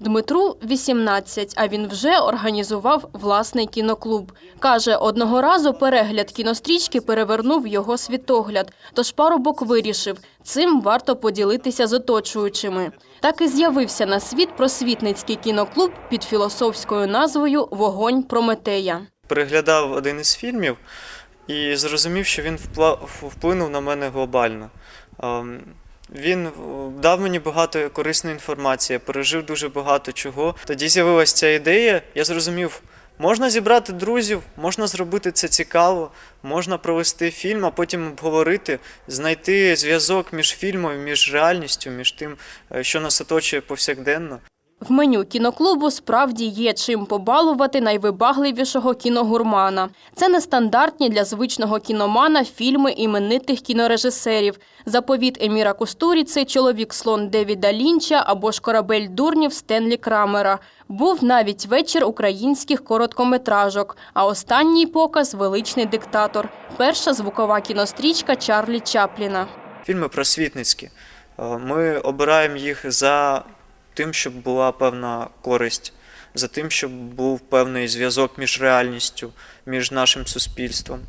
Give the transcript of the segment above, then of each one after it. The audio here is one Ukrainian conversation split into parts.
Дмитру 18, а він вже організував власний кіноклуб. Каже, одного разу перегляд кінострічки перевернув його світогляд, тож парубок вирішив, цим варто поділитися з оточуючими. Так і з'явився на світ просвітницький кіноклуб під філософською назвою Вогонь Прометея. переглядав один із фільмів і зрозумів, що він вплинув на мене глобально. Він е, дав мені багато корисної інформації, пережив дуже багато чого. Тоді з'явилася ця ідея, я зрозумів, можна зібрати друзів, можна зробити це цікаво, можна провести фільм, а потім обговорити, знайти зв'язок між фільмом, між реальністю, між тим, е, що нас оточує повсякденно. Меню кіноклубу справді є чим побалувати найвибагливішого кіногурмана. Це нестандартні для звичного кіномана фільми іменитих кінорежисерів. Заповіт Еміра Кустуріци, чоловік слон Девіда Лінча або ж корабель дурнів Стенлі Крамера. Був навіть вечір українських короткометражок. А останній показ величний диктатор. Перша звукова кінострічка Чарлі Чапліна. Фільми просвітницькі. Е, Ми обираємо їх за тим, щоб була певна користь, за тим, щоб був певний зв'язок між реальністю, між нашим суспільством.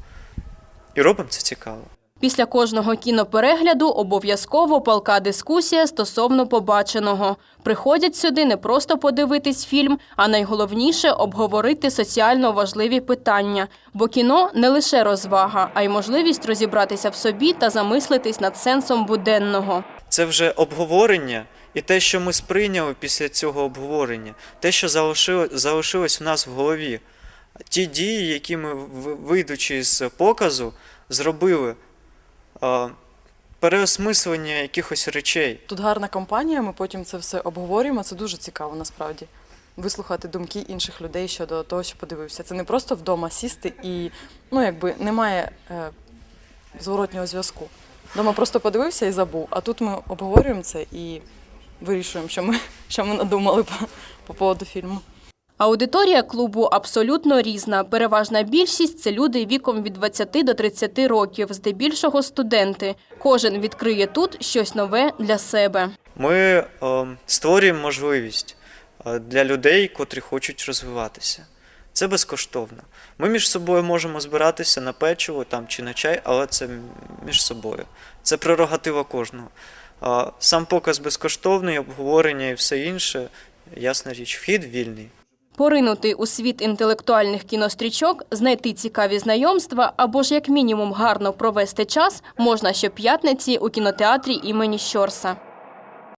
І робимо це цікаво. Після кожного кіноперегляду обов'язково палка дискусія стосовно побаченого. Приходять сюди не просто подивитись фільм, а найголовніше обговорити соціально важливі питання. Бо кіно не лише розвага, а й можливість розібратися в собі та замислитись над сенсом буденного. Це вже обговорення і те, що ми сприйняли після цього обговорення, те, що залишилось в нас в голові. Ті дії, які ми, вийдучи з показу, зробили. Переосмислення якихось речей. Тут гарна компанія, ми потім це все обговорюємо. Це дуже цікаво насправді. Вислухати думки інших людей щодо того, що подивився. Це не просто вдома сісти і ну якби немає е, зворотнього зв'язку. Дома просто подивився і забув. А тут ми обговорюємо це і вирішуємо, що ми, що ми надумали по, по поводу фільму. Аудиторія клубу абсолютно різна. Переважна більшість це люди віком від 20 до 30 років, здебільшого студенти. Кожен відкриє тут щось нове для себе. Ми е, створюємо можливість е, для людей, котрі хочуть розвиватися. Це безкоштовно. Ми між собою можемо збиратися на печиво там, чи на чай, але це між собою. Це прерогатива кожного. Е, Сам показ безкоштовний, обговорення і все інше, ясна річ, вхід вільний. Поринути у світ інтелектуальних кінострічок, знайти цікаві знайомства або ж як мінімум гарно провести час можна щоп'ятниці у кінотеатрі імені Щорса.